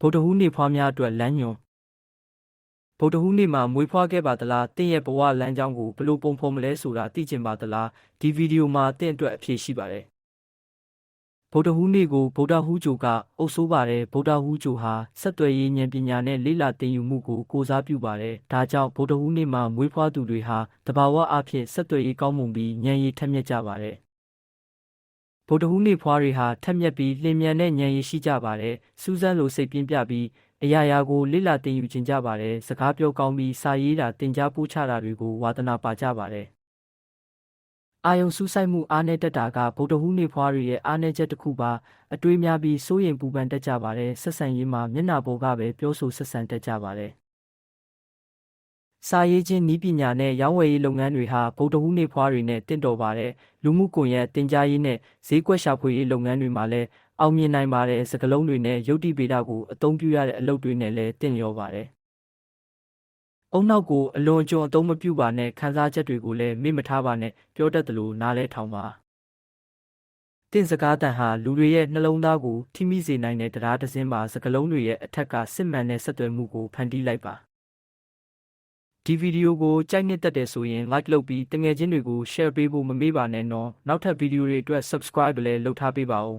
ဗုဒ္ဓဟူးနေ့ဖွားများအတွက်လမ်းညွန်ဗုဒ္ဓဟူးနေ့မှာမွေးဖွားခဲ့ပါသလားတင့်ရဲ့ဘဝလမ်းကြောင်းကိုဘယ်လိုပုံဖော်မလဲဆိုတာသိချင်ပါသလားဒီဗီဒီယိုမှာတင့်အတွက်အဖြေရှိပါတယ်ဗုဒ္ဓဟူးနေ့ကိုဗုဒ္ဓဟူးဂျိုကအုပ်ဆိုးပါတယ်ဗုဒ္ဓဟူးဂျိုဟာဆက်သွယ်ရေးဉာဏ်ပညာနဲ့လေ့လာသင်ယူမှုကိုကိုစားပြုပါတယ်ဒါကြောင့်ဗုဒ္ဓဟူးနေ့မှာမွေးဖွားသူတွေဟာတဘာဝအဖြစ်ဆက်သွယ်ရေးကောင်းမွန်ပြီးဉာဏ်ရည်ထက်မြက်ကြပါတယ် ဗုဒ္ဓဟူးနေ့ဖွားတွေဟာထက်မြက်ပြီးလျင်မြန်တဲ့ဉာဏ်ရည်ရှိကြပါတယ်စူးစမ်းလိုစိတ်ပြင်းပြပြီးအရာရာကိုလေ့လာသင်ယူခြင်းကြပါတယ်စကားပြောကောင်းပြီးစာရေးတာသင်ကြားပို့ချတာတွေကိုဝါသနာပါကြပါတယ်အာယုံစူးစိုက်မှုအားနည်းတတ်တာကဗုဒ္ဓဟူးနေ့ဖွားတွေရဲ့အားနည်းချက်တစ်ခုပါအတွေးများပြီးစိုးရိမ်ပူပန်တတ်ကြပါတယ်ဆက်ဆံရေးမှာမျက်နှာပေါ်ကပဲပြောဆိုဆက်ဆံတတ်ကြပါတယ် စာရေးခြင်းဤပညာနဲ့ရောင်းဝယ်ရေးလုပ်ငန်းတွေဟာဗုဒ္ဓဟူးနေ့ဖွားတွေနဲ့တင့်တော်ပါတယ်လူမှုကွန်ရက်တင် जा ရေးနဲ့ဈေးကွက်ရှာဖွေရေးလုပ်ငန်းတွေမှာလည်းအောင်မြင်နိုင်ပါတယ်စကလုံးတွေနဲ့ယုတ်တိဗေဒကိုအသုံးပြုရတဲ့အလုပ်တွေနဲ့လည်းတင့်လျော်ပါတယ်အုံနောက်ကိုအလွန်အကျွံအသုံးမပြုပါနဲ့ခန်းစားချက်တွေကိုလည်းမေ့မထားပါနဲ့ပြောတတ်သလိုနားလဲထောင်ပါတင့်စကားတန်ဟာလူတွေရဲ့နှလုံးသားကိုထိမိစေနိုင်တဲ့တရားတစ်စင်းပါစကလုံးတွေရဲ့အထက်ကစစ်မှန်တဲ့ဆက်သွယ်မှုကိုဖန်တီးလိုက်ပါ ဒီဗီဒီယိုကိုကြိုက်နှစ်သက်တယ်ဆိုရင် like လုပ်ပြီးတငယ်ချင်းတွေကို share ပေးဖို့မမေ့ပါနဲ့နော်နောက်ထပ်ဗီဒီယိုတွေအတွက် subscribe လည်းလုပ်ထားပေးပါဦး